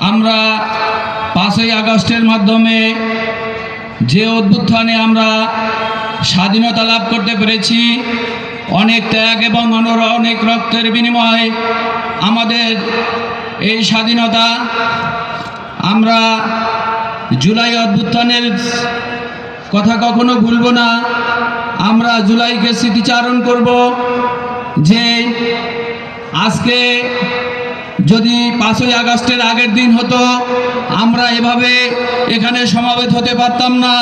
আমরা পাঁচই আগস্টের মাধ্যমে যে অভ্যুত্থানে আমরা স্বাধীনতা লাভ করতে পেরেছি, অনেক ত্যাগ এবং অনর, অনেক রক্তের বিনিময়ে আমাদের এই স্বাধীনতা, আমরা জুলাই অভ্যুত্থানের কথা কখনো ভুলব না। আমরা জুলাইকে স্মৃতিচারণ করব যে আজকে যদি পাঁচই আগস্টের আগের দিন হতো, আমরা এভাবে এখানে সমাবেশ হতে পারতাম না।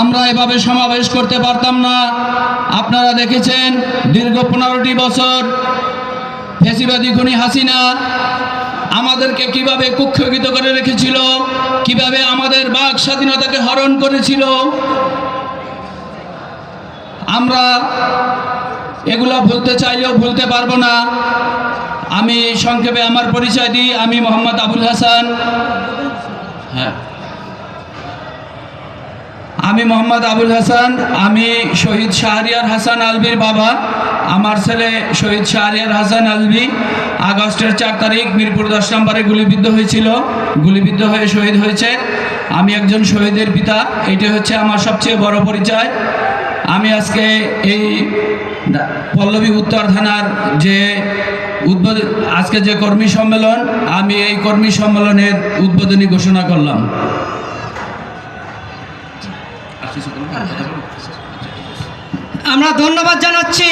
আমরা এভাবে সমাবেশ করতে পারতাম না। আপনারা দেখেছেন, দীর্ঘ পনেরোটি বছর ফেসিবাদী খুনি হাসিনা আমাদেরকে কীভাবে কুক্ষিত করে রেখেছিল, কীভাবে আমাদের বাক স্বাধীনতাকে হরণ করেছিল। আমরা এগুলো ভুলতে চাইলেও ভুলতে পারব না। আমি সংক্ষেপে আমার পরিচয় দিই, আমি মোহাম্মদ আবুল হাসান। হ্যাঁ। আমি মোহাম্মদ আবুল হাসান, আমি শহীদ শাহরিয়ার হাসান আলবির বাবা। আমার ছেলে শহীদ শাহরিয়ার হাসান আলবি আগস্টের চার তারিখ মিরপুর দশ নম্বরে গুলিবিদ্ধ হয়েছিল। গুলিবিদ্ধ হয়ে শহীদ হয়েছে। আমি একজন শহীদের পিতা। এটি হচ্ছে আমার সবচেয়ে বড় পরিচয়। আমি আজকে এই পল্লবী উত্তর থানার যে উদ্বোধন আজকে যে কর্মী সম্মেলন আমি এই কর্মী সম্মেলনের উদ্বোধনী ঘোষণা করলাম। আমরা ধন্যবাদ জানাচ্ছি